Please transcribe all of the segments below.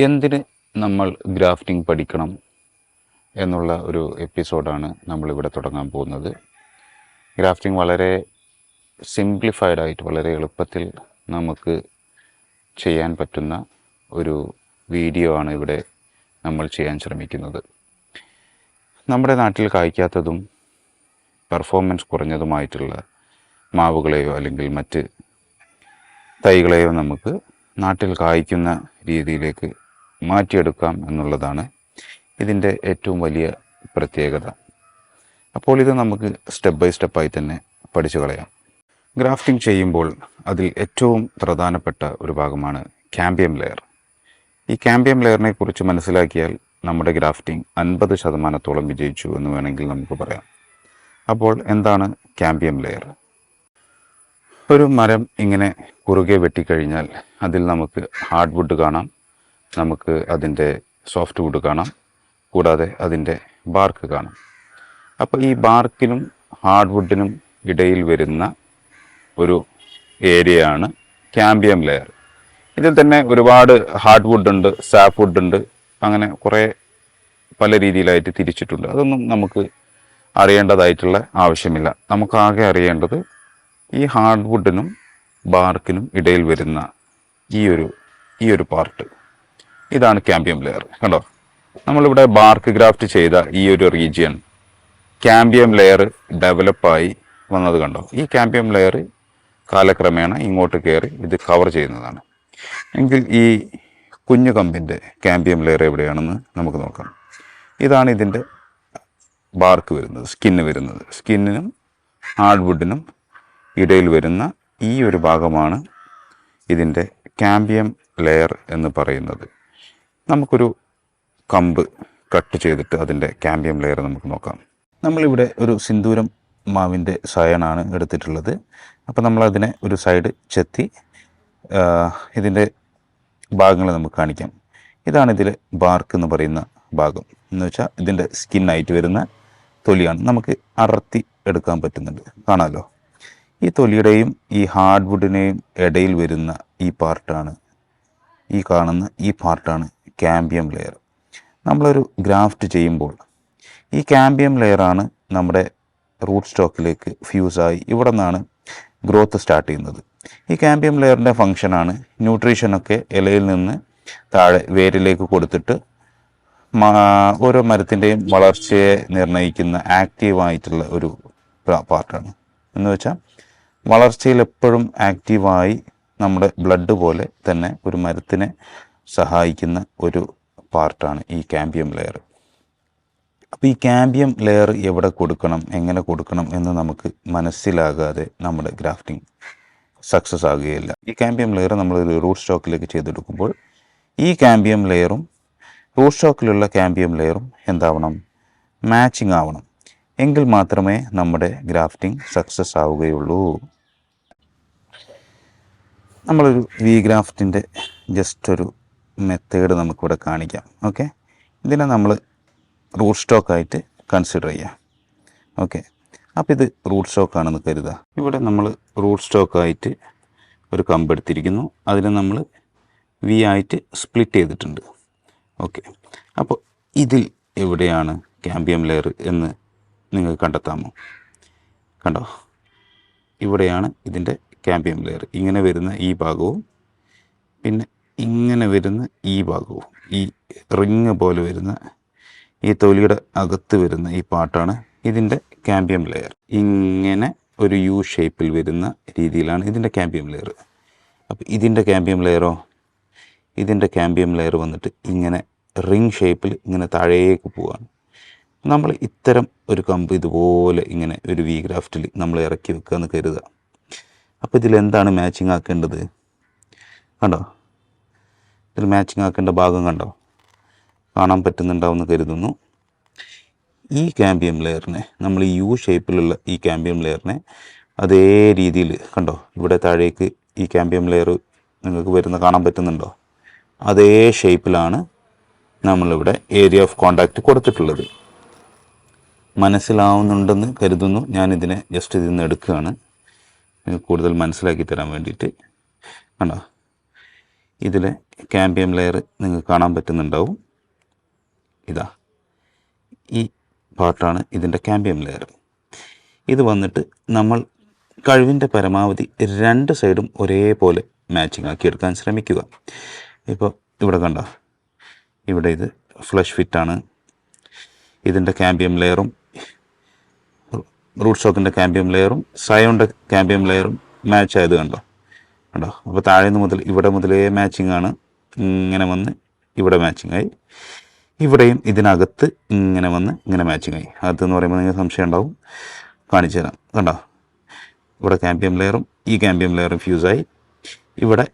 എന്തിന് നമ്മൾ ഗ്രാഫ്റ്റിംഗ് പഠിക്കണം എന്നുള്ള ഒരു എപ്പിസോഡാണ് നമ്മളിവിടെ തുടങ്ങാൻ പോകുന്നത്. ഗ്രാഫ്റ്റിംഗ് വളരെ സിംപ്ലിഫൈഡ് ആയിട്ട് വളരെ എളുപ്പത്തിൽ നമുക്ക് ചെയ്യാൻ പറ്റുന്ന ഒരു വീഡിയോ ആണ് ഇവിടെ നമ്മൾ ചെയ്യാൻ ശ്രമിക്കുന്നത്. നമ്മുടെ നാട്ടിൽ കായ്ക്കാത്തതും പെർഫോമൻസ് കുറഞ്ഞതുമായിട്ടുള്ള മാവുകളെയോ അല്ലെങ്കിൽ മറ്റ് തൈകളെയോ നമുക്ക് നാട്ടിൽ കായ്ക്കുന്ന രീതിയിലേക്ക് മാറ്റിയെടുക്കാം എന്നുള്ളതാണ് ഇതിന്റെ ഏറ്റവും വലിയ പ്രത്യേകത. അപ്പോൾ ഇത് നമുക്ക് സ്റ്റെപ്പ് ബൈ സ്റ്റെപ്പായി തന്നെ പഠിച്ചു കളയാം. ഗ്രാഫ്റ്റിംഗ് ചെയ്യുമ്പോൾ അതിൽ ഏറ്റവും പ്രധാനപ്പെട്ട ഒരു ഭാഗമാണ് ക്യാമ്പിയം ലെയർ ഈ ക്യാമ്പിയം ലെയറിനെ കുറിച്ച് മനസ്സിലാക്കിയാൽ നമ്മുടെ ഗ്രാഫ്റ്റിംഗ് അൻപത് ശതമാനത്തോളം വിജയിച്ചു എന്ന് വേണമെങ്കിൽ നമുക്ക് പറയാം. അപ്പോൾ എന്താണ് ക്യാമ്പിയം ലെയർ ഒരു മരം ഇങ്ങനെ കുറുകെ വെട്ടിക്കഴിഞ്ഞാൽ അതിൽ നമുക്ക് ഹാർഡ് വുഡ് കാണാം. നമുക്ക് അതിന്റെ സോഫ്റ്റ് വുഡ് കാണാം. കൂടാതെ അതിന്റെ ബാർക്ക് കാണാം. അപ്പോൾ ഈ ബാർക്കിനും ഹാർഡ് വുഡിനും ഇടയിൽ വരുന്ന ഒരു ഏരിയയാണ് ക്യാമ്പിയം ലെയർ ഇതിൽ തന്നെ ഒരുപാട് ഹാർഡ് വുഡ് ഉണ്ട് സാഫ് വുഡ് ഉണ്ട്. അങ്ങനെ കുറേ പല രീതിയിലായിട്ട് തിരിച്ചിട്ടുണ്ട്. അതൊന്നും നമുക്ക് അറിയേണ്ടതായിട്ടുള്ള ആവശ്യമില്ല. നമുക്കാകെ അറിയേണ്ടത് ഈ ഹാർഡ് വുഡിനും ബാർക്കിനും ഇടയിൽ വരുന്ന ഈ ഒരു ഈ ഒരു പാർട്ട് ഇതാണ് ക്യാമ്പിയം ലെയർ കണ്ടോ? നമ്മളിവിടെ ബാർക്ക് ഗ്രാഫ്റ്റ് ചെയ്ത ഈ ഒരു റീജിയൻ ക്യാമ്പിയം ലെയർ ഡെവലപ്പായി വന്നത് കണ്ടോ? ഈ ക്യാമ്പിയം ലെയർ കാലക്രമേണ ഇങ്ങോട്ട് കയറി ഇത് കവർ ചെയ്യുന്നതാണ്. എങ്കിൽ ഈ കുഞ്ഞു കമ്പിന്റെ ക്യാമ്പിയം ലെയർ എവിടെയാണെന്ന് നമുക്ക് നോക്കാം. ഇതാണ് ഇതിന്റെ ബാർക്ക് വരുന്നത് സ്കിന്ന് വരുന്നത്. സ്കിന്നിനും ഹാർഡ്വുഡിനും ഇടയിൽ വരുന്ന ഈ ഒരു ഭാഗമാണ് ഇതിന്റെ ക്യാമ്പിയം ലെയർ എന്ന് പറയുന്നത്. നമുക്കൊരു കമ്പ് കട്ട് ചെയ്തിട്ട് അതിന്റെ ക്യാമ്പിയം ലെയർ നമുക്ക് നോക്കാം. നമ്മളിവിടെ ഒരു സിന്ദൂരം മാവിന്റെ സയണാണ് എടുത്തിട്ടുള്ളത്. അപ്പോൾ നമ്മളതിനെ ഒരു സൈഡ് ചെത്തി ഇതിന്റെ ഭാഗങ്ങൾ നമുക്ക് കാണിക്കാം. ഇതാണ് ഇതിലെ ബാർക്ക് എന്ന് പറയുന്ന ഭാഗം. എന്ന് വെച്ചാൽ ഇതിന്റെ സ്കിന്നായിട്ട് വരുന്ന തൊലിയാണ്. നമുക്ക് അടർത്തി എടുക്കാൻ പറ്റുന്നുണ്ട്. കാണാമല്ലോ ഈ തൊലിയുടെയും ഈ ഹാർഡ് വുഡിനെയും ഇടയിൽ വരുന്ന ഈ പാർട്ടാണ് ഈ കാണുന്ന ഈ പാർട്ടാണ് ക്യാമ്പിയം ലെയർ നമ്മളൊരു ഗ്രാഫ്റ്റ് ചെയ്യുമ്പോൾ ഈ ക്യാമ്പിയം ലെയറാണ് നമ്മുടെ റൂട്ട് സ്റ്റോക്കിലേക്ക് ഫ്യൂസായി ഇവിടെ നിന്നാണ് ഗ്രോത്ത് സ്റ്റാർട്ട് ചെയ്യുന്നത്. ഈ ക്യാമ്പിയം ലെയറിന്റെ ഫങ്ഷനാണ് ന്യൂട്രീഷനൊക്കെ ഇലയിൽ നിന്ന് താഴെ വേരിലേക്ക് കൊടുത്തിട്ട് ഓരോ മരത്തിന്റെയും വളർച്ചയെ നിർണയിക്കുന്ന ആക്റ്റീവായിട്ടുള്ള ഒരു പാർട്ടാണ് എന്ന് വെച്ചാൽ വളർച്ചയിൽ എപ്പോഴും ആക്റ്റീവായി നമ്മുടെ ബ്ലഡ് പോലെ തന്നെ ഒരു മരത്തിനെ സഹായിക്കുന്ന ഒരു പാർട്ടാണ് ഈ കാമ്പിയം ലെയർ. അപ്പോൾ ഈ കാമ്പിയം ലെയർ എവിടെ കൊടുക്കണം എങ്ങനെ കൊടുക്കണം എന്ന് നമുക്ക് മനസ്സിലാകാതെ നമ്മുടെ ഗ്രാഫ്റ്റിംഗ് സക്സസ് ആകുകയില്ല. ഈ കാമ്പിയം ലെയർ നമ്മൾ ഒരു റൂട്ട് സ്റ്റോക്കിലേക്ക് ചെയ്തെടുക്കുമ്പോൾ ഈ കാമ്പിയം ലെയറും റൂട്ട് സ്റ്റോക്കിലുള്ള കാമ്പിയം ലെയറും എന്താവണം? മാച്ചിങ് ആവണം. എങ്കിൽ മാത്രമേ നമ്മുടെ ഗ്രാഫ്റ്റിംഗ് സക്സസ് ആവുകയുള്ളൂ. നമ്മളൊരു വി ഗ്രാഫ്റ്റിന്റെ ജസ്റ്റ് ഒരു മെത്തേഡ് നമുക്കിവിടെ കാണിക്കാം. ഓക്കെ ഇതിനെ നമ്മൾ റൂട്ട് സ്റ്റോക്കായിട്ട് കൺസിഡർ ചെയ്യാം. ഓക്കെ അപ്പോൾ ഇത് റൂട്ട് സ്റ്റോക്കാണെന്ന് കരുതുക ഇവിടെ നമ്മൾ റൂട്ട് സ്റ്റോക്കായിട്ട് ഒരു കമ്പ് എടുത്തിരിക്കുന്നു. അതിനെ നമ്മൾ വി ആയിട്ട് സ്പ്ലിറ്റ് ചെയ്തിട്ടുണ്ട്. ഓക്കെ അപ്പോൾ ഇതിൽ എവിടെയാണ് ക്യാമ്പിയം ലെയർ എന്ന് നിങ്ങൾ കണ്ടെത്താമോ? കണ്ടോ? ഇവിടെയാണ് ഇതിന്റെ ക്യാമ്പിയം ലെയർ ഇങ്ങനെ വരുന്ന ഈ ഭാഗവും പിന്നെ ഇങ്ങനെ വരുന്ന ഈ ഭാഗവും ഈ റിങ് പോലെ വരുന്ന ഈ തൊലിയുടെ അകത്ത് വരുന്ന ഈ പാട്ടാണ് ഇതിന്റെ ക്യാമ്പിയം ലെയർ ഇങ്ങനെ ഒരു യു ഷേപ്പിൽ വരുന്ന രീതിയിലാണ് ഇതിന്റെ ക്യാമ്പിയം ലെയർ അപ്പോൾ ഇതിന്റെ ക്യാമ്പിയം ലെയറോ ഇതിന്റെ ക്യാമ്പിയം ലെയർ വന്നിട്ട് ഇങ്ങനെ റിങ് ഷേപ്പിൽ ഇങ്ങനെ താഴേക്ക് പോവാണ്. നമ്മൾ ഇത്തരം ഒരു കമ്പ് ഇതുപോലെ ഇങ്ങനെ ഒരു വി ഗ്രാഫ്റ്റിൽ നമ്മൾ ഇറക്കി വെക്കുക എന്ന് കരുതുക അപ്പോൾ ഇതിൽ എന്താണ് മാച്ചിങ് ആക്കേണ്ടത്? കണ്ടോ? ഇതിൽ മാച്ചിങ് ആക്കേണ്ട ഭാഗം കണ്ടോ? കാണാൻ പറ്റുന്നുണ്ടാവുമെന്ന് കരുതുന്നു. ഈ ക്യാമ്പിയം ലെയറിനെ നമ്മൾ ഈ യു ഷേപ്പിലുള്ള ഈ ക്യാമ്പിയം ലെയറിനെ അതേ രീതിയിൽ കണ്ടോ? ഇവിടെ താഴേക്ക് ഈ ക്യാമ്പിയം ലെയർ നിങ്ങൾക്ക് വരുന്ന കാണാൻ പറ്റുന്നുണ്ടോ? അതേ ഷേപ്പിലാണ് നമ്മളിവിടെ ഏരിയ ഓഫ് കോണ്ടാക്റ്റ് കൊടുത്തിട്ടുള്ളത്. മനസ്സിലാവുന്നുണ്ടെന്ന് കരുതുന്നു. ഞാനിതിനെ ജസ്റ്റ് ഇതിൽ നിന്ന് എടുക്കുകയാണ്. കൂടുതൽ മനസ്സിലാക്കി തരാൻ വേണ്ടിയിട്ട്. കണ്ടോ? ഇതിലെ ക്യാമ്പിയം ലെയർ നിങ്ങൾക്ക് കാണാൻ പറ്റുന്നുണ്ടാവും. ഇതാ. ഈ പാർട്ടാണ് ഇതിന്റെ ക്യാമ്പിയം ലെയർ ഇത് വന്നിട്ട് നമ്മൾ കഴിവിന്റെ പരമാവധി രണ്ട് സൈഡും ഒരേപോലെ മാച്ചിങ് ആക്കി എടുക്കാൻ ശ്രമിക്കുക. ഇപ്പോൾ ഇവിടെ കണ്ട ഇവിടെ ഇത് ഫ്ലഷ് ഫിറ്റാണ് ഇതിന്റെ ക്യാമ്പിയം ലെയറും റൂട്ട് സ്റ്റോക്കിന്റെ ക്യാമ്പിയം ലെയറും സയോണിന്റെ ക്യാമ്പിയം ലെയറും മാച്ച് ആയത് കണ്ടോ? കണ്ടോ? അപ്പോൾ താഴെ നിന്ന് മുതൽ ഇവിടെ മുതലേ മാച്ചിങ് ആണ്. ഇങ്ങനെ വന്ന് ഇവിടെ മാച്ചിങ് ആയി. ഇവിടെയും ഇതിനകത്ത് ഇങ്ങനെ വന്ന് ഇങ്ങനെ മാച്ചിങ് ആയി. അകത്ത് എന്ന് പറയുമ്പോൾ നിങ്ങൾക്ക് സംശയം ഉണ്ടാവും. കാണിച്ചു തരാം. കണ്ടോ? ഇവിടെ ക്യാമ്പിയം ലെയറും ഈ ക്യാമ്പിയം ലെയറും ഫ്യൂസായി ഇവിടെ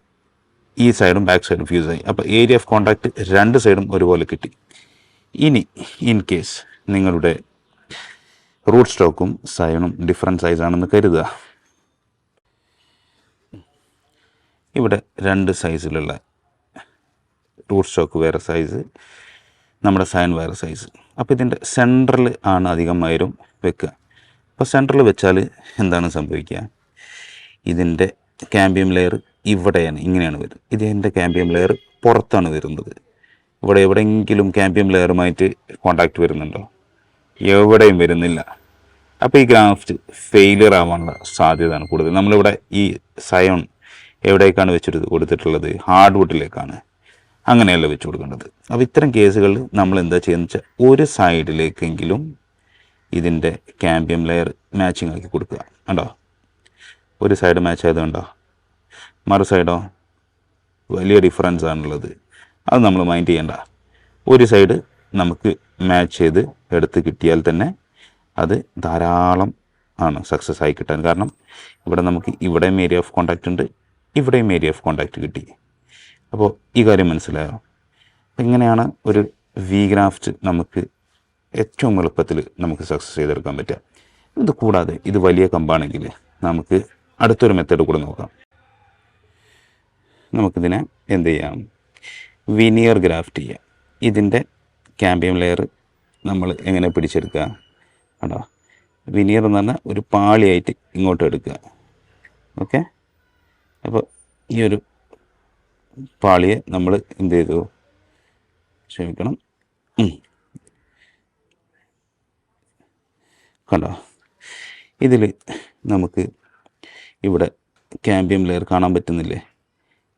ഈ സൈഡും ബാക്ക് സൈഡും ഫ്യൂസായി അപ്പോൾ ഏരിയ ഓഫ് കോൺടാക്റ്റ് രണ്ട് സൈഡും ഒരുപോലെ കിട്ടി. ഇനി ഇൻ കേസ് നിങ്ങളുടെ റൂട്ട് സ്റ്റോക്കും സൈണും ഡിഫറെന്റ് സൈസാണെന്ന് കരുതുക. ഇവിടെ രണ്ട് സൈസിലുള്ള റൂട്ട് സ്റ്റോക്ക് വേറെ സൈസ് നമ്മുടെ സൈൻ വയർ സൈസ് അപ്പോൾ ഇതിന്റെ സെൻട്രൽ ആണ് അധികം വയറും വെക്കുക. അപ്പോൾ സെൻട്രൽ വെച്ചാൽ എന്താണ് സംഭവിക്കുക? ഇതിന്റെ ക്യാമ്പിയം ലെയർ ഇവിടെയാണ് ഇങ്ങനെയാണ് വരുന്നത്. ഇതിന്റെ ക്യാമ്പിയം ലെയർ പുറത്താണ് വരുന്നത്. ഇവിടെ എവിടെയെങ്കിലും ക്യാമ്പിയം ലെയറുമായിട്ട് കോണ്ടാക്ട് വരുന്നുണ്ടോ? എവിടെയും വരുന്നില്ല. അപ്പോൾ ഈ ഗ്രാഫ്റ്റ് ഫെയിലിയർ ആവാനുള്ള സാധ്യതയാണ് കൂടുതൽ. നമ്മളിവിടെ ഈ സയോൺ എവിടേക്കാണ് വെച്ചിട്ട് കൊടുത്തിട്ടുള്ളത്? ഹാർഡ് വുഡിലേക്കാണ് അങ്ങനെയല്ല വെച്ച് കൊടുക്കേണ്ടത്. അപ്പോൾ ഇത്തരം കേസുകൾ നമ്മൾ എന്താ ചെയ്യുന്നത് വെച്ചാൽ ഒരു സൈഡിലേക്കെങ്കിലും ഇതിന്റെ ക്യാമ്പിയം ലെയർ മാച്ചിങ് ആക്കി കൊടുക്കുക. കണ്ടോ? ഒരു സൈഡ് മാച്ച് ആയത് കണ്ടോ? മറു സൈഡോ? വലിയ ഡിഫറൻസ് ആണുള്ളത്. അത് നമ്മൾ മൈൻഡ് ചെയ്യണ്ട. ഒരു സൈഡ് നമുക്ക് മാച്ച് ചെയ്ത് എടുത്ത് കിട്ടിയാൽ തന്നെ അത് ധാരാളം ആണ് സക്സസ് ആയി കിട്ടാൻ. കാരണം ഇവിടെ നമുക്ക് ഇവിടെയും ഏരിയ ഓഫ് കോൺടാക്റ്റ് ഉണ്ട് ഇവിടെയും ഏരിയ ഓഫ് കോൺടാക്റ്റ് കിട്ടി. അപ്പോൾ ഈ കാര്യം മനസ്സിലായോ? ഇങ്ങനെയാണ് ഒരു വി ഗ്രാഫ്റ്റ് നമുക്ക് ഏറ്റവും എളുപ്പത്തിൽ നമുക്ക് സക്സസ് ചെയ്തെടുക്കാൻ പറ്റുക. ഇത് കൂടാതെ ഇത് വലിയ കമ്പാണെങ്കിൽ നമുക്ക് അടുത്തൊരു മെത്തേഡ് കൂടെ നോക്കാം. നമുക്കിതിനെ എന്ത് ചെയ്യാം? വിനിയർ ഗ്രാഫ്റ്റ് ചെയ്യാം. ഇതിന്റെ ക്യാമ്പിയം ലെയർ നമ്മൾ എങ്ങനെ പിടിച്ചെടുക്കുക? കണ്ടോ? വിനിയർ എന്ന് പറഞ്ഞാൽ ഒരു പാളിയായിട്ട് ഇങ്ങോട്ട് എടുക്കുക. ഓക്കെ അപ്പോൾ ഈ ഒരു പാളിയെ നമ്മൾ എന്ത് ചെയ്തു? ക്ഷമിക്കണം. കണ്ടോ? ഇതിൽ നമുക്ക് ഇവിടെ ക്യാമ്പിയം ലെയർ കാണാൻ പറ്റുന്നില്ലേ?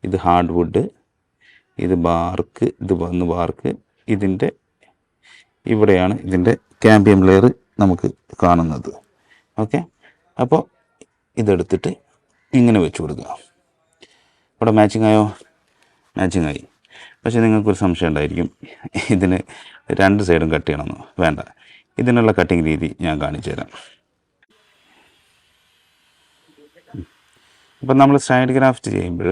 ഇത് ഹാർഡ് വുഡ് ഇത് ബാർക്ക് ഇത് വന്ന് ബാർക്ക് ഇതിന്റെ ഇവിടെയാണ് ഇതിന്റെ ക്യാമ്പിയം ലെയർ നമുക്ക് കാണുന്നത്. ഓക്കെ അപ്പോൾ ഇതെടുത്തിട്ട് ഇങ്ങനെ വെച്ച് കൊടുക്കുക. ഇവിടെ മാച്ചിങ് ആയോ? മാച്ചിങ് ആയി. പക്ഷേ നിങ്ങൾക്കൊരു സംശയം ഉണ്ടായിരിക്കും. ഇതിന് രണ്ട് സൈഡും കട്ട് ചെയ്യണമെന്ന്. വേണ്ട. ഇതിനുള്ള കട്ടിങ് രീതി ഞാൻ കാണിച്ചു തരാം. അപ്പം നമ്മൾ സൈഡ് ഗ്രാഫ്റ്റ് ചെയ്യുമ്പോൾ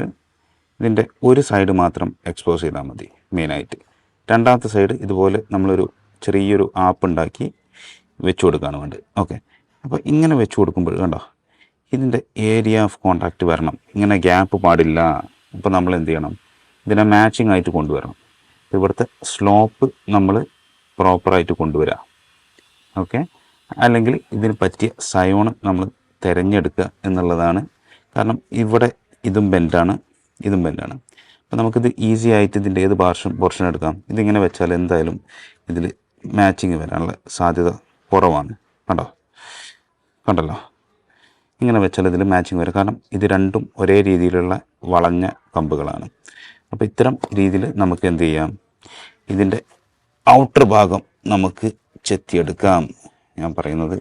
ഇതിന്റെ ഒരു സൈഡ് മാത്രം എക്സ്പോസ് ചെയ്താൽ മതി മെയിനായിട്ട് രണ്ടാമത്തെ സൈഡ് ഇതുപോലെ നമ്മളൊരു ചെറിയൊരു ആപ്പ് ഉണ്ടാക്കി വെച്ച് കൊടുക്കുകയാണ് വേണ്ടത്. ഓക്കെ അപ്പോൾ ഇങ്ങനെ വെച്ച് കൊടുക്കുമ്പോൾ കണ്ടോ ഇതിന്റെ ഏരിയ ഓഫ് കോണ്ടാക്റ്റ് വരണം. ഇങ്ങനെ ഗ്യാപ്പ് പാടില്ല. അപ്പോൾ നമ്മൾ എന്ത് ചെയ്യണം? ഇതിനെ മാച്ചിങ് ആയിട്ട് കൊണ്ടുവരണം. ഇവിടുത്തെ സ്ലോപ്പ് നമ്മൾ പ്രോപ്പറായിട്ട് കൊണ്ടുവരാം. ഓക്കെ അല്ലെങ്കിൽ ഇതിന് പറ്റിയ സയോൺ നമ്മൾ തിരഞ്ഞെടുക്കുക എന്നുള്ളതാണ്. കാരണം ഇവിടെ ഇതും ബെൻഡാണ് ഇതും ബെൻഡാണ് അപ്പോൾ നമുക്കിത് ഈസി ആയിട്ട് ഇതിന്റെ ഏത് പാർഷൻ പോർഷൻ എടുക്കാം? ഇതിങ്ങനെ വെച്ചാൽ എന്തായാലും ഇതിൽ മാച്ചിങ് വരാനുള്ള സാധ്യത കുറവാണ്. കണ്ടോ? കണ്ടല്ലോ? ഇങ്ങനെ വെച്ചാൽ ഇതിൽ മാച്ചിങ് വരും. കാരണം ഇത് രണ്ടും ഒരേ രീതിയിലുള്ള വളഞ്ഞ കമ്പുകളാണ്. അപ്പോൾ ഇത്തരം രീതിയിൽ നമുക്ക് എന്ത് ചെയ്യാം? ഇതിന്റെ ഔട്ടർ ഭാഗം നമുക്ക് ചെത്തിയെടുക്കാം. ഞാൻ പറയുന്നത്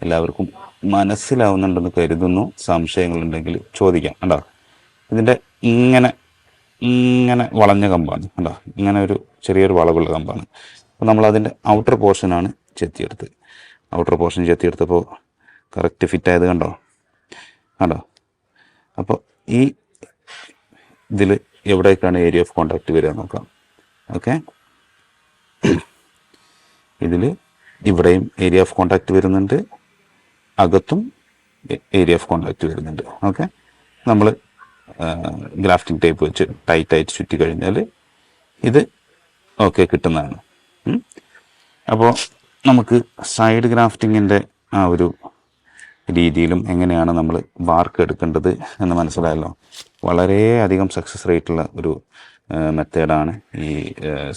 എല്ലാവർക്കും മനസ്സിലാവുന്നുണ്ടെന്ന് കരുതുന്നു. സംശയങ്ങളുണ്ടെങ്കിൽ ചോദിക്കാം. കണ്ടോ? ഇതിന്റെ ഇങ്ങനെ ഇങ്ങനെ വളഞ്ഞ കമ്പാണ്. കണ്ടോ? ഇങ്ങനെ ഒരു ചെറിയൊരു വളവുള്ള കമ്പാണ്. അപ്പോൾ നമ്മൾ അതിന്റെ ഔട്ടർ പോർഷനാണ് ചെത്തിയെടുത്ത് ഔട്ടർ പോർഷൻ ചെത്തിയെടുത്തപ്പോൾ കറക്റ്റ് ഫിറ്റ് ആയത് കണ്ടോ? കണ്ടോ? അപ്പോൾ ഈ ഇതിൽ എവിടേക്കാണ് ഏരിയ ഓഫ് കോണ്ടാക്റ്റ് വരിക നോക്കാം. ഓക്കെ ഇതിൽ ഇവിടെയും ഏരിയ ഓഫ് കോണ്ടാക്റ്റ് വരുന്നുണ്ട്. അകത്തും ഏരിയ ഓഫ് കോണ്ടാക്റ്റ് വരുന്നുണ്ട്. ഓക്കെ നമ്മൾ ഗ്രാഫ്റ്റിംഗ് ടൈപ്പ് വെച്ച് ടൈറ്റായിട്ട് ചുറ്റി കഴിഞ്ഞാൽ ഇത് ഓക്കെ കിട്ടുന്നതാണ്. അപ്പോൾ നമുക്ക് സൈഡ് ഗ്രാഫ്റ്റിങ്ങിന്റെ ആ ഒരു രീതിയിലും എങ്ങനെയാണ് നമ്മൾ വാർക്ക് എടുക്കേണ്ടത് എന്ന് മനസ്സിലായല്ലോ? വളരെയധികം സക്സസ് റേറ്റുള്ള ഒരു മെത്തേഡാണ് ഈ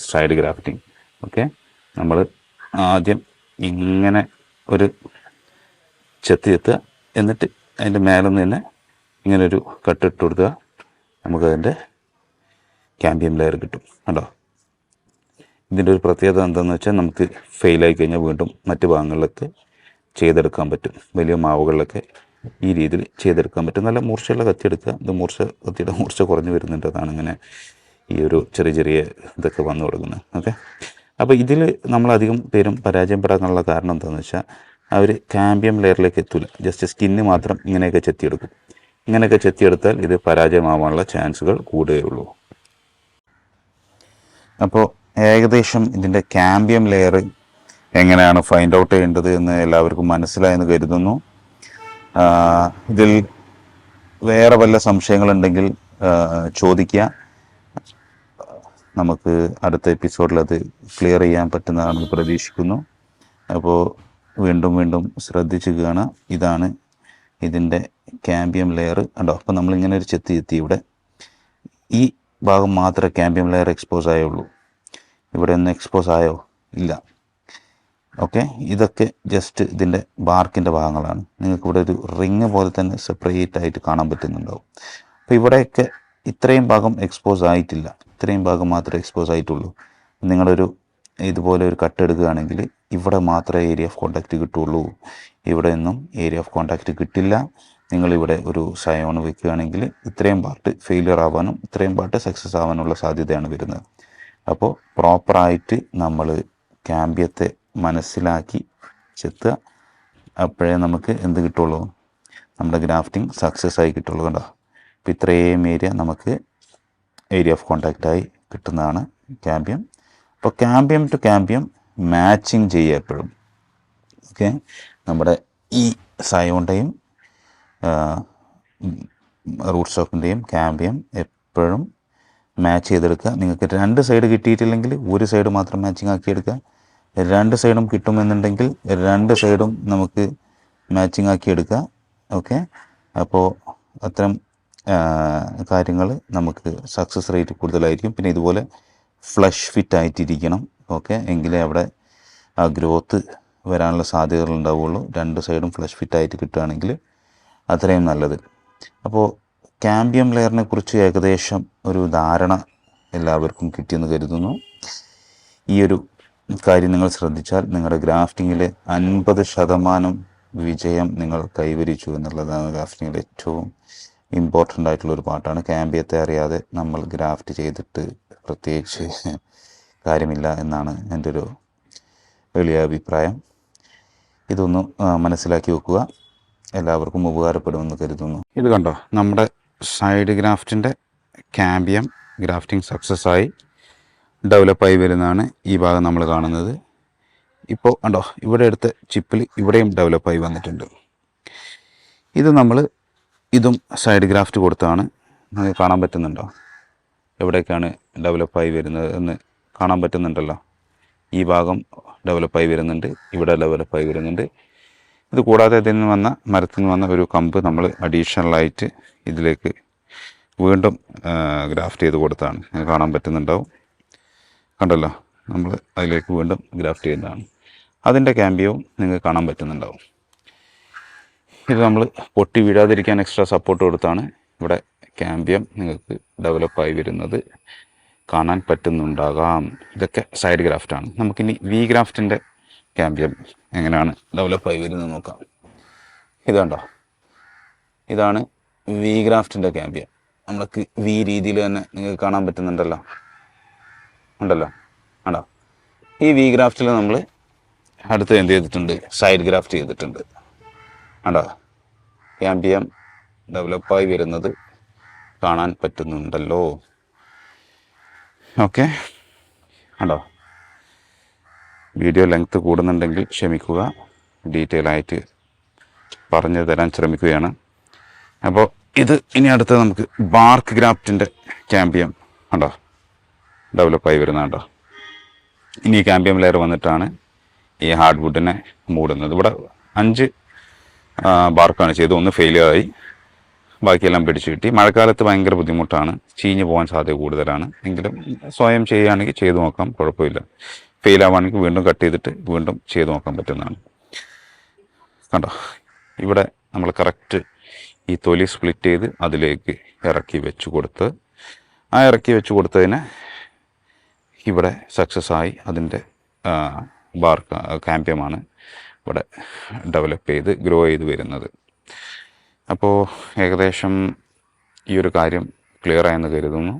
സ്ട്രൈഡ് ഗ്രാഫ്റ്റിംഗ് ഓക്കെ നമ്മൾ ആദ്യം ഇങ്ങനെ ഒരു ചെത്തി എത്തുക. എന്നിട്ട് അതിന്റെ മേലെ നിന്ന് തന്നെ ഇങ്ങനൊരു കട്ടിട്ട് കൊടുക്കുക. നമുക്കതിന്റെ ക്യാമ്പിയം ലെയർ കിട്ടും. കണ്ടോ? ഇതിന്റെ ഒരു പ്രത്യേകത എന്താണെന്ന് വെച്ചാൽ നമുക്ക് ഫെയിലായി കഴിഞ്ഞാൽ വീണ്ടും മറ്റ് ഭാഗങ്ങളിലൊക്കെ ചെയ്തെടുക്കാൻ പറ്റും. വലിയ മാവുകളിലൊക്കെ ഈ രീതിയിൽ ചെയ്തെടുക്കാൻ പറ്റും. നല്ല മൂർച്ചയുള്ള കത്തി എടുക്കുക ഇത് മൂർച്ച കത്തിയുടെ മൂർച്ച കുറഞ്ഞു വരുന്നുണ്ട് അതാണ് ഇങ്ങനെ ഈ ഒരു ചെറിയ ചെറിയ ഇതൊക്കെ വന്നു കൊടുക്കുന്നത് ഓക്കെ? അപ്പോൾ ഇതിൽ നമ്മളധികം പേരും പരാജയപ്പെടാനുള്ള കാരണം എന്താണെന്ന് വെച്ചാൽ അവർ കാമ്പിയം ലെയറിലേക്ക് എത്തൂല. ജസ്റ്റ് സ്കിന്ന് മാത്രം ഇങ്ങനെയൊക്കെ ചെത്തിയെടുക്കും. ഇങ്ങനെയൊക്കെ ചെത്തിയെടുത്താൽ ഇത് പരാജയമാവാനുള്ള ചാൻസുകൾ കൂടുകയുള്ളൂ അപ്പോൾ ഏകദേശം ഇതിന്റെ കാമ്പിയം ലെയർ എങ്ങനെയാണ് ഫൈൻഡ് ഔട്ട് ചെയ്യേണ്ടത് എന്ന് എല്ലാവർക്കും മനസ്സിലായെന്ന് കരുതുന്നു. ഇതിൽ വേറെ വല്ല സംശയങ്ങളുണ്ടെങ്കിൽ ചോദിക്കുക. നമുക്ക് അടുത്ത എപ്പിസോഡിൽ അത് ക്ലിയർ ചെയ്യാൻ പറ്റുന്നതാണെന്ന് പ്രതീക്ഷിക്കുന്നു. അപ്പോൾ വീണ്ടും വീണ്ടും ശ്രദ്ധിച്ച് കാണാം ഇതാണ് ഇതിന്റെ ക്യാമ്പിയം ലെയർ ഉണ്ടോ അപ്പോൾ നമ്മളിങ്ങനെ ഒരു ചെത്തി എത്തി ഇവിടെ. ഈ ഭാഗം മാത്രമേ ക്യാമ്പിയം ലെയർ എക്സ്പോസ് ആയുള്ളൂ. ഇവിടെ ഒന്ന് എക്സ്പോസ് ആയോ? ഇല്ല. ഓക്കെ ഇതൊക്കെ ജസ്റ്റ് ഇതിന്റെ ബാർക്കിന്റെ ഭാഗങ്ങളാണ്. നിങ്ങൾക്ക് ഇവിടെ ഒരു റിങ് പോലെ തന്നെ സെപ്പറേറ്റ് ആയിട്ട് കാണാൻ പറ്റുന്നുണ്ടാവും അപ്പോൾ ഇവിടെയൊക്കെ ഇത്രയും ഭാഗം എക്സ്പോസ് ആയിട്ടില്ല. ഇത്രയും ഭാഗം മാത്രമേ എക്സ്പോസ് ആയിട്ടുള്ളൂ. നിങ്ങളൊരു ഇതുപോലെ ഒരു കട്ട് എടുക്കുകയാണെങ്കിൽ ഇവിടെ മാത്രമേ ഏരിയ ഓഫ് കോണ്ടാക്റ്റ് കിട്ടുള്ളൂ. ഇവിടെ ഒന്നും ഏരിയ ഓഫ് കോണ്ടാക്റ്റ് കിട്ടില്ല. നിങ്ങളിവിടെ ഒരു സയോൺ വെക്കുകയാണെങ്കിൽ ഇത്രയും പാർട്ട് ഫെയിലിയർ ആവാനും ഇത്രയും പാർട്ട് സക്സസ് ആവാനുള്ള സാധ്യതയാണ് വരുന്നത്. അപ്പോൾ പ്രോപ്പറായിട്ട് നമ്മൾ ക്യാമ്പ്യത്തെ മനസ്സിലാക്കി ചെത്തുക. അപ്പോഴേ നമുക്ക് എന്ത് കിട്ടുള്ളൂ? നമ്മുടെ ഗ്രാഫ്റ്റിംഗ് സക്സസ് ആയി കിട്ടുള്ളൂ കണ്ടോ? അപ്പോൾ ഇത്രയും ഏരിയ നമുക്ക് ഏരിയ ഓഫ് കോണ്ടാക്റ്റായി കിട്ടുന്നതാണ് ക്യാമ്പ്യം അപ്പോൾ ക്യാമ്പ്യം ടു ക്യാമ്പ്യം മാച്ചിങ് ചെയ്യുക എപ്പോഴും ഓക്കെ നമ്മുടെ ഈ സയോണ്ടയും റൂട്ട് സ്റ്റോക്കിന്റെയും ക്യാമ്പ്യം എപ്പോഴും മാച്ച് ചെയ്തെടുക്കുക. നിങ്ങൾക്ക് രണ്ട് സൈഡ് കിട്ടിയിട്ടില്ലെങ്കിൽ ഒരു സൈഡ് മാത്രം മാച്ചിങ് ആക്കി എടുക്കുക രണ്ട് സൈഡും കിട്ടുമെന്നുണ്ടെങ്കിൽ രണ്ട് സൈഡും നമുക്ക് മാച്ചിങ് ആക്കി എടുക്കുക ഓക്കെ അപ്പോൾ അത്തരം കാര്യങ്ങൾ നമുക്ക് സക്സസ് റേറ്റ് കൂടുതലായിരിക്കും. പിന്നെ ഇതുപോലെ ഫ്ലഷ് ഫിറ്റ് ആയിട്ടിരിക്കണം. ഓക്കെ എങ്കിലേ അവിടെ ആ ഗ്രോത്ത് വരാനുള്ള സാധ്യതകൾ ഉണ്ടാവുള്ളൂ. രണ്ട് സൈഡും ഫ്ലഷ് ഫിറ്റ് ആയിട്ട് കിട്ടുകയാണെങ്കിൽ അത്രയും നല്ലത്. അപ്പോൾ ക്യാമ്പിയം ലെയറിനെ കുറിച്ച് ഏകദേശം ഒരു ധാരണ എല്ലാവർക്കും കിട്ടിയെന്ന് കരുതുന്നു. ഈ ഒരു കാര്യം നിങ്ങൾ ശ്രദ്ധിച്ചാൽ നിങ്ങളുടെ ഗ്രാഫ്റ്റിങ്ങിൽ അൻപത് ശതമാനം വിജയം നിങ്ങൾ കൈവരിച്ചു എന്നുള്ളതാണ് ഗ്രാഫ്റ്റിങ്ങിൽ ഏറ്റവും ഇമ്പോർട്ടന്റ് ആയിട്ടുള്ള ഒരു പാട്ടാണ്. ക്യാമ്പിയത്തെ അറിയാതെ നമ്മൾ ഗ്രാഫ്റ്റ് ചെയ്തിട്ട് പ്രത്യേകിച്ച് കാര്യമില്ല എന്നാണ് എന്റെ ഒരു എളിയ അഭിപ്രായം. ഇതൊന്ന് മനസ്സിലാക്കി വെക്കുക. എല്ലാവർക്കും ഉപകാരപ്പെടുമെന്ന് കരുതുന്നു. ഇത് കണ്ടോ? നമ്മുടെ സൈഡ് ഗ്രാഫ്റ്റിന്റെ ക്യാമ്പിയം ഗ്രാഫ്റ്റിംഗ് സക്സസ് ആയി. ഡെവലപ്പായി വരുന്നതാണ് ഈ ഭാഗം നമ്മൾ കാണുന്നത്. ഇപ്പോൾ കണ്ടോ ഇവിടെ എടുത്ത ചിപ്പിൽ ഇവിടെയും ഡെവലപ്പായി വന്നിട്ടുണ്ട്. ഇത് നമ്മൾ ഇതും സൈഡ് ഗ്രാഫ്റ്റ് കൊടുത്താണ് നിങ്ങൾക്ക് കാണാൻ പറ്റുന്നുണ്ടോ? എവിടേക്കാണ് ഡെവലപ്പായി വരുന്നത് എന്ന് കാണാൻ പറ്റുന്നുണ്ടല്ലോ. ഈ ഭാഗം ഡെവലപ്പായി വരുന്നുണ്ട് ഇവിടെ ഡെവലപ്പായി വരുന്നുണ്ട്. ഇത് കൂടാതെ ഇതിൽ നിന്ന് വന്ന മരത്തിൽ നിന്ന് വന്ന ഒരു കമ്പ് നമ്മൾ അഡീഷണലായിട്ട് ഇതിലേക്ക് വീണ്ടും ഗ്രാഫ്റ്റ് ചെയ്ത് കൊടുത്താണ് കാണാൻ പറ്റുന്നുണ്ടാവും. കണ്ടല്ലോ നമ്മൾ അതിലേക്ക് വീണ്ടും ഗ്രാഫ്റ്റ് ചെയ്യുന്നതാണ്. അതിന്റെ ക്യാമ്പിയവും നിങ്ങൾക്ക് കാണാൻ പറ്റുന്നുണ്ടാവും. ഇത് നമ്മൾ പൊട്ടി വീഴാതിരിക്കാൻ എക്സ്ട്രാ സപ്പോർട്ട് കൊടുത്താണ് ഇവിടെ ക്യാമ്പിയം നിങ്ങൾക്ക് ഡെവലപ്പായി വരുന്നത്. കാണാൻ പറ്റുന്നുണ്ടാകാം. ഇതൊക്കെ സൈഡ് ഗ്രാഫ്റ്റാണ് നമുക്കിനി വി ഗ്രാഫ്റ്റിന്റെ ക്യാമ്പിയം എങ്ങനെയാണ് ഡെവലപ്പായി വരുന്നത് നോക്കാം. ഇത് കണ്ടോ ഇതാണ് വി ഗ്രാഫ്റ്റിന്റെ ക്യാമ്പിയം. നമ്മൾക്ക് വി രീതിയിൽ തന്നെ നിങ്ങൾക്ക് കാണാൻ പറ്റുന്നുണ്ടല്ലോ. ഉണ്ടല്ലോ. ആണോ ഈ വി ഗ്രാഫ്റ്റിൽ നമ്മൾ അടുത്ത് എന്ത് ചെയ്തിട്ടുണ്ട്? സൈഡ് ഗ്രാഫ്റ്റ് ചെയ്തിട്ടുണ്ട്. കണ്ടോ? ക്യാമ്പിയം ഡെവലപ്പായി വരുന്നത് കാണാൻ പറ്റുന്നുണ്ടല്ലോ. ഓക്കെ കണ്ടോ? വീഡിയോ ലെങ്ത്ത് കൂടുന്നുണ്ടെങ്കിൽ ക്ഷമിക്കുക. ഡീറ്റെയിൽ ആയിട്ട് പറഞ്ഞു തരാൻ ശ്രമിക്കുകയാണ്. അപ്പോൾ ഇത് ഇനി അടുത്ത് നമുക്ക് ബാർക്ക് ഗ്രാഫ്റ്റിന്റെ ക്യാമ്പിയം കണ്ടോ? ഡെവലപ്പായി വരുന്നത് കണ്ടോ ഇനി ക്യാമ്പിയം ലെയർ വന്നിട്ടാണ് ഈ ഹാർഡ് വുഡിനെ മൂടുന്നത്. ഇവിടെ അഞ്ച് ബാർക്കാണ് ചെയ്തത്. ഒന്ന് ഫെയിലിയർ ആയി. ബാക്കിയെല്ലാം പിടിച്ചു കിട്ടി. മഴക്കാലത്ത് ഭയങ്കര ബുദ്ധിമുട്ടാണ്. ചീഞ്ഞു പോകാൻ സാധ്യത കൂടുതലാണ്. എങ്കിലും സ്വയം ചെയ്യുകയാണെങ്കിൽ ചെയ്തു നോക്കാം. കുഴപ്പമില്ല. ഫെയിൽ ആവുകയാണെങ്കിൽ വീണ്ടും കട്ട് ചെയ്തിട്ട് വീണ്ടും ചെയ്തു നോക്കാൻ പറ്റുന്നതാണ്. കണ്ടോ? ഇവിടെ നമ്മൾ കറക്റ്റ് ഈ തൊലി സ്പ്ലിറ്റ് ചെയ്ത് അതിലേക്ക് ഇറക്കി വെച്ച് കൊടുത്ത് ആ ഇറക്കി വെച്ച് കൊടുത്തതിന് ഇവിടെ സക്സസ് ആയി. അതിന്റെ ബാർ ക്യാമ്പ്യമാണ് ഇവിടെ ഡെവലപ്പ് ചെയ്ത് ഗ്രോ ചെയ്ത് വരുന്നത്. അപ്പോൾ ഏകദേശം ഈ ഒരു കാര്യം ക്ലിയർ ആയെന്ന് കരുതുന്നു.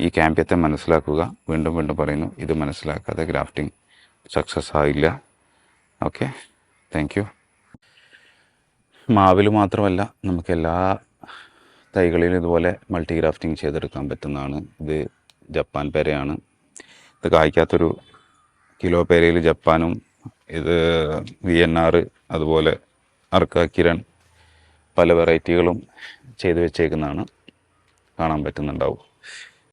ഈ ക്യാമ്പ്യത്തെ മനസ്സിലാക്കുക. വീണ്ടും വീണ്ടും പറയുന്നു ഇത് മനസ്സിലാക്കാതെ ഗ്രാഫ്റ്റിംഗ് സക്സസ് ആയില്ല. ഓക്കെ താങ്ക് യു മാവിൽ മാത്രമല്ല നമുക്ക് എല്ലാ തൈകളിലും ഇതുപോലെ മൾട്ടി ഗ്രാഫ്റ്റിംഗ് ചെയ്തെടുക്കാൻ പറ്റുന്നതാണ്. ഇത് ജപ്പാൻ പേരയാണ്. ഇത് കായ്ക്കാത്തൊരു കിലോ പേരയിൽ ജപ്പാനും ഇത് വി എൻ ആർ അതുപോലെ അർക്ക കിരൺ പല വെറൈറ്റികളും ചെയ്തു വെച്ചേക്കുന്നതാണ് കാണാൻ പറ്റുന്നുണ്ടാവും.